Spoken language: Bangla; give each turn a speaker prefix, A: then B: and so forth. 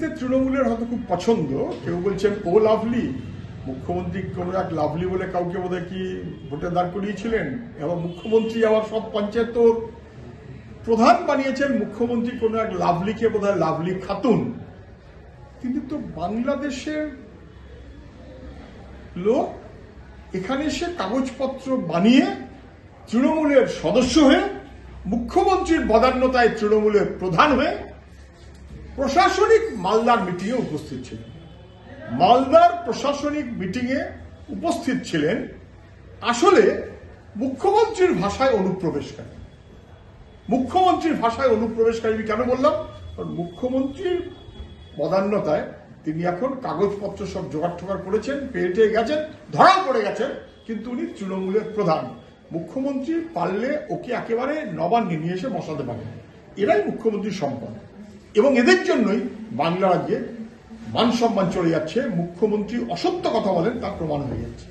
A: লাভলিতে তৃণমূলের হয়তো খুব পছন্দ। কেউ বলছেন, ও লাভলি। মুখ্যমন্ত্রী কোনো এক লাভলি বলে কাউকে বোধহয় কি ভোটে দাঁড় করিয়েছিলেন? এবং মুখ্যমন্ত্রী আবার সব পঞ্চায়েত প্রধান বানিয়েছেন। মুখ্যমন্ত্রী কোনো এক লাভলিকে বোধহয় লাভলি খাতুন। কিন্তু তো বাংলাদেশের লোক এখানে এসে কাগজপত্র বানিয়ে তৃণমূলের সদস্য হয়ে, মুখ্যমন্ত্রীর বদান্যতায় তৃণমূলের প্রধান হয়ে প্রশাসনিক মালদার মিটিংয়ে উপস্থিত ছিলেন। মালদার প্রশাসনিক মিটিংয়ে উপস্থিত ছিলেন। আসলে মুখ্যমন্ত্রীর ভাষায় অনুপ্রবেশকারী। মুখ্যমন্ত্রীর ভাষায় অনুপ্রবেশকারী কেন বললাম? কারণ মুখ্যমন্ত্রীর বদান্যতায় তিনি এখন কাগজপত্র সব জোগাড় টোগাড় করেছেন পেটে গেছেন, ধরা পড়ে গেছেন, কিন্তু উনি তৃণমূলের প্রধান। মুখ্যমন্ত্রী পারলে ওকে একেবারে নবান্নে নিয়ে এসে বসাতে পারেন। এরাই মুখ্যমন্ত্রীর সম্পদ। এবং এদের জন্যই বাংলা রাজ্যে মান সম্মান চলে যাচ্ছে। মুখ্যমন্ত্রী অসত্য কথা বলেন, তার প্রমাণ হয়ে যাচ্ছে।